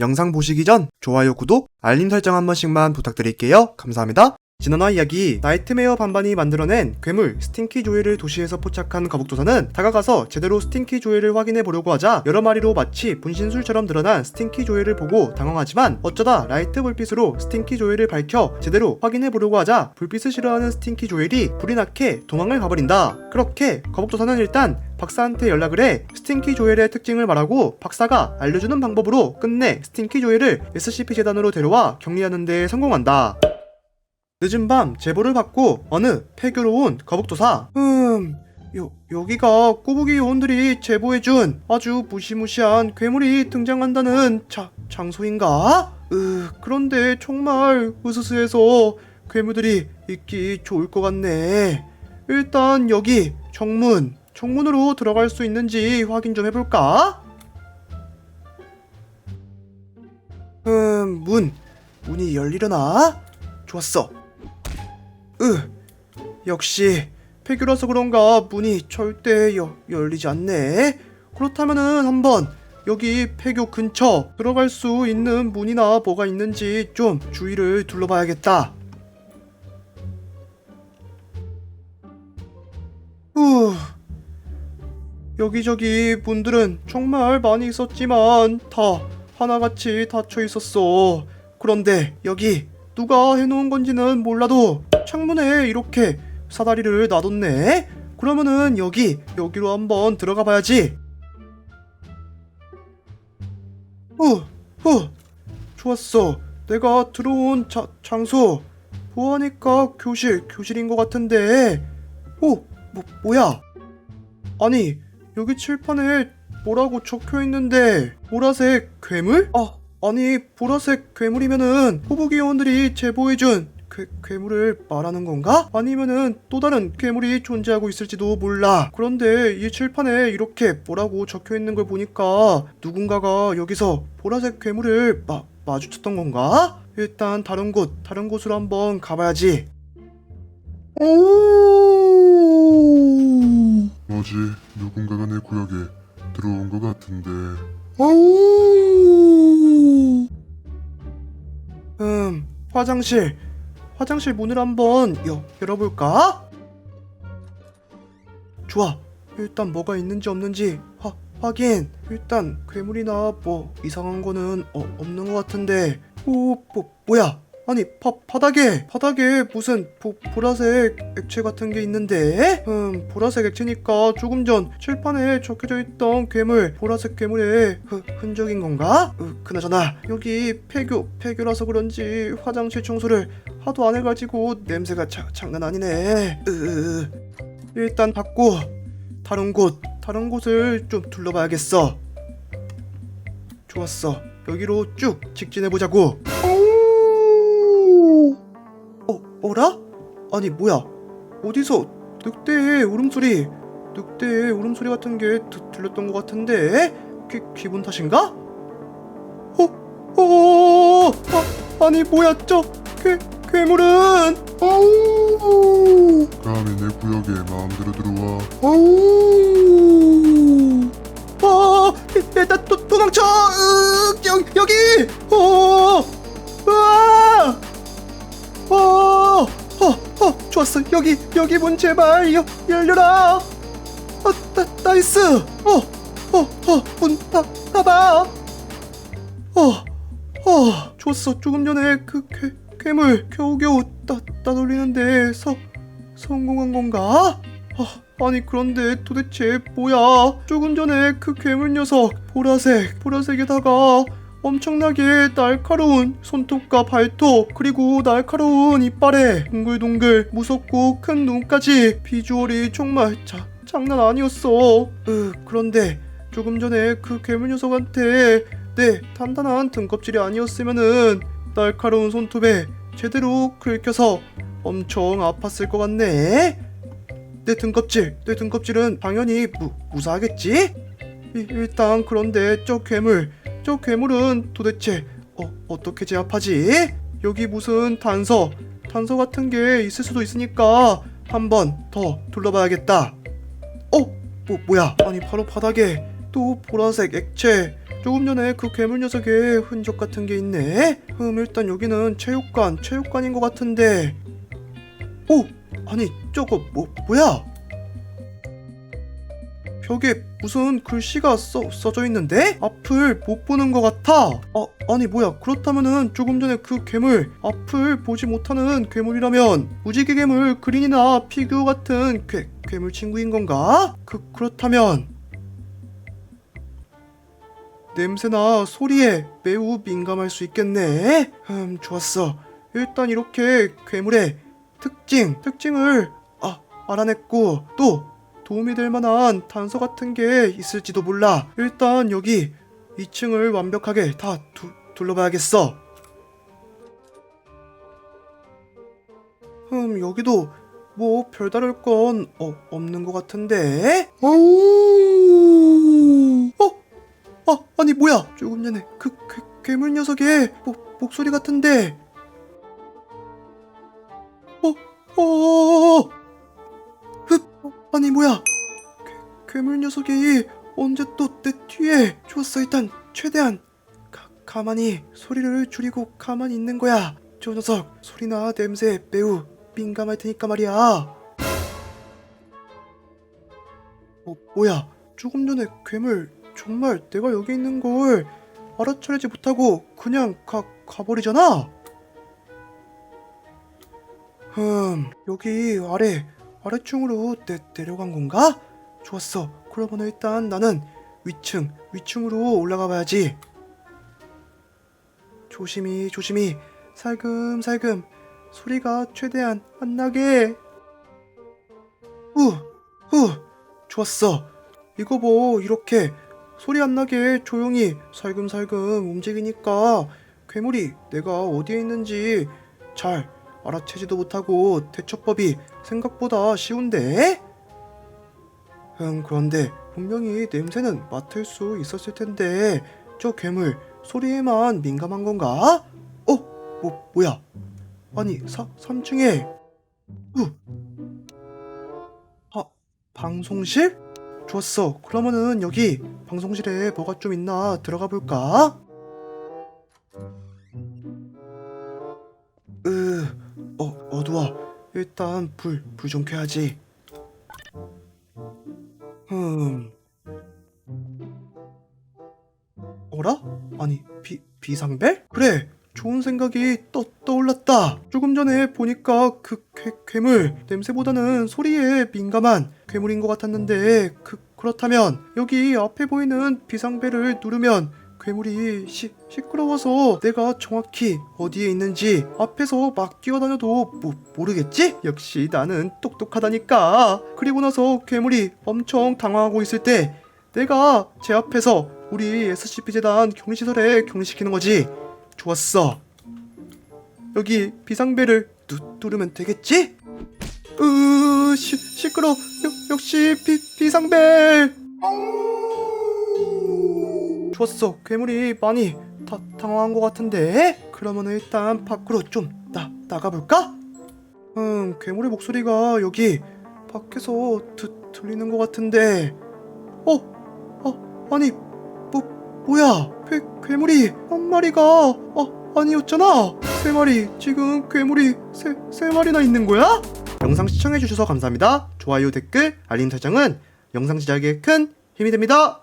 영상 보시기 전 좋아요, 구독, 알림 설정 한 번씩만 부탁드릴게요. 감사합니다. 지난화 이야기 나이트메어 반반이 만들어낸 괴물 스팅키 조이를 도시에서 포착한 거북도사는 다가가서 제대로 스팅키 조이를 확인해 보려고 하자 여러 마리로 마치 분신술처럼 드러난 스팅키 조이를 보고 당황하지만 어쩌다 라이트 불빛으로 스팅키 조이를 밝혀 제대로 확인해 보려고 하자 불빛을 싫어하는 스팅키 조일이 불이 나게 도망을 가버린다. 그렇게 거북도사는 일단 박사한테 연락을 해 스팅키 조엘의 특징을 말하고 박사가 알려주는 방법으로 끝내 스팅키 조엘을 SCP 재단으로 데려와 격리하는 데 성공한다. 늦은 밤 제보를 받고 어느 폐교로 온 거북도사 음... 요, 여기가 꼬부기 요원들이 제보해준 아주 무시무시한 괴물이 등장한다는 자, 장소인가? 으, 그런데 정말 으스스해서 괴물들이 있기 좋을 것 같네. 일단 여기 정문, 정문으로 들어갈 수 있는지 확인 좀 해볼까? 음, 문. 문이 열리려나? 좋았어. 으, 역시 폐교라서 그런가 문이 절대 여, 열리지 않네. 그렇다면은 한번 여기 폐교 근처 들어갈 수 있는 문이나 뭐가 있는지 좀 주위를 둘러봐야겠다. 후, 여기저기 문들은 정말 많이 있었지만 다 하나같이 닫혀 있었어. 그런데 여기 누가 해놓은 건지는 몰라도 창문에 이렇게 사다리를 놔뒀네. 그러면은 여기 여기로 한번 들어가 봐야지. 후, 후, 좋았어. 내가 들어온 자, 장소 보아니까 교실 교실인 것 같은데. 오, 뭐 뭐야? 아니 여기 칠판에 뭐라고 적혀 있는데 보라색 괴물? 아 아니 보라색 괴물이면은 호부기 요원들이 제보해준 괴, 괴물을 말하는 건가? 아니면은 또 다른 괴물이 존재하고 있을지도 몰라. 그런데 이 칠판에 이렇게 뭐라고 적혀 있는 걸 보니까 누군가가 여기서 보라색 괴물을 마, 마주쳤던 건가? 일단 다른 곳, 다른 곳으로 한번 가봐야지. 오! 뭐지? 누군가가 내 구역에 들어온 것 같은데 오! 음, 화장실. 화장실 문을 한번 여, 열어볼까? 좋아. 일단 뭐가 있는지 없는지 화, 확인. 일단 괴물이나 뭐 이상한 거는 어, 없는 것 같은데. 오, 뭐, 뭐야? 아니, 바, 바닥에, 바닥에 무슨 보, 보라색 액체 같은 게 있는데? 음, 보라색 액체니까 조금 전 칠판에 적혀져 있던 괴물, 보라색 괴물의 흐, 흔적인 건가? 으, 그나저나, 여기 폐교, 폐교라서 그런지 화장실 청소를 하도 안 해가지고 냄새가 자, 장난 아니네. 으, 일단 닫고, 다른 곳, 다른 곳을 좀 둘러봐야겠어. 좋았어. 여기로 쭉 직진해 보자고. 어, 뭐라? 아니, 뭐야? 어디서 늑대의 울음소리, 늑대의 울음소리 같은 게 드- 들렸던 것 같은데? 귀, 기분 탓인가? 어, 어, 아, 아니, 뭐야, 저, 괴, 괴물은? 어우, 감히 내 구역에 마음대로 들어와 어우, 아, 일단 또 도망쳐! 으, 여기, 여기! 어, 으아! 어, 어, 어, 좋았어. 여기, 여기 문 제발 여, 열려라. 어, 나, 나이스. 어, 어, 어, 문 닫, 닫아. 어, 어, 좋았어. 조금 전에 그 괴, 괴물 겨우겨우 따, 따돌리는데 서, 성공한 건가? 아, 아니 그런데 도대체 뭐야? 조금 전에 그 괴물 녀석 보라색, 보라색에다가 엄청나게 날카로운 손톱과 발톱 그리고 날카로운 이빨에 동글동글 무섭고 큰 눈까지 비주얼이 정말 자, 장난 아니었어. 으, 그런데 조금 전에 그 괴물 녀석한테 내 단단한 등껍질이 아니었으면은 날카로운 손톱에 제대로 긁혀서 엄청 아팠을 것 같네. 내 등껍질, 내 등껍질은 당연히 무, 무사하겠지? 이- 일단 그런데 저 괴물, 저 괴물은 도대체 어, 어떻게 제압하지? 여기 무슨 단서, 단서 같은 게 있을 수도 있으니까 한 번 더 둘러봐야겠다. 어? 뭐, 뭐야? 아니 바로 바닥에 또 보라색 액체 조금 전에 그 괴물 녀석의 흔적 같은 게 있네. 음, 일단 여기는 체육관, 체육관인 것 같은데. 오, 아니 저거 뭐 뭐야? 벽에 무슨 글씨가 써, 써져 있는데? 앞을 못 보는 것 같아. 아, 아니 뭐야? 그렇다면은 조금 전에 그 괴물 앞을 보지 못하는 괴물이라면 무지개 괴물 그린이나 피규어 같은 괴, 괴물 친구인 건가? 그 그렇다면 냄새나 소리에 매우 민감할 수 있겠네. 음, 좋았어. 일단 이렇게 괴물의 특징, 특징을 아, 알아냈고 또 도움이 될 만한 단서 같은 게 있을지도 몰라. 일단 여기 2층을 완벽하게 다 두, 둘러봐야겠어. 음, 여기도 뭐 별다를 건 어, 없는 것 같은데? 오! 어? 아, 아니 뭐야? 조금 전에 그 괴, 괴물 녀석의 목, 목소리 같은데. 어, 어, 흡, 어, 아니 뭐야? 괴, 괴물 녀석이 언제 또 내 뒤에? 좋았어 일단 최대한 가, 가만히 소리를 줄이고 가만히 있는 거야. 저 녀석 소리나 냄새 매우 민감할 테니까 말이야. 어, 뭐야? 조금 전에 괴물 정말 내가 여기 있는 걸 알아차리지 못하고 그냥 가, 가버리잖아? 흠, 여기 아래, 아래층으로 내, 내려간 건가? 좋았어. 그러면 일단 나는 위층, 위층으로 올라가 봐야지. 조심히, 조심히, 살금살금, 소리가 최대한 안 나게. 후, 후, 좋았어. 이거 뭐, 이렇게 소리 안 나게 조용히 살금살금 움직이니까 괴물이 내가 어디에 있는지 잘 알아채지도 못하고 대처법이 생각보다 쉬운데? 음, 그런데 분명히 냄새는 맡을 수 있었을 텐데 저 괴물 소리에만 민감한 건가? 어? 뭐, 뭐야? 아니, 사, 3층에 우! 아, 방송실? 좋았어. 그러면은 여기 방송실에 뭐가 좀 있나 들어가 볼까? 으, 어, 어두워. 일단 불, 불 좀 켜야지. 흠. 어라? 아니, 비, 비상벨? 그래, 좋은 생각이 떠, 떠올랐다. 조금 전에 보니까 그 괴, 괴물, 냄새보다는 소리에 민감한 괴물인 것 같았는데, 그, 그렇다면, 여기 앞에 보이는 비상벨을 누르면 괴물이 시, 시끄러워서 내가 정확히 어디에 있는지 앞에서 막 뛰어다녀도 뭐, 모르겠지? 역시 나는 똑똑하다니까. 그리고 나서 괴물이 엄청 당황하고 있을 때 내가 제 앞에서 우리 SCP-재단 격리시설에 격리시키는 거지. 좋았어. 여기 비상벨을 누, 누르면 되겠지? 으, 시, 시끄러. 역, 역시 비, 비상벨. 좋았어. 괴물이 많이 다, 당황한 것 같은데? 그러면 일단 밖으로 좀 나, 나가볼까? 음, 괴물의 목소리가 여기 밖에서 드, 들리는 것 같은데. 어, 어, 아니, 뭐, 뭐야? 괴, 괴물이 한 마리가 아, 아니었잖아. 세 마리 지금 괴물이 세, 세 마리나 있는 거야? 영상 시청해주셔서 감사합니다. 좋아요, 댓글, 알림 설정은 영상 제작에 큰 힘이 됩니다.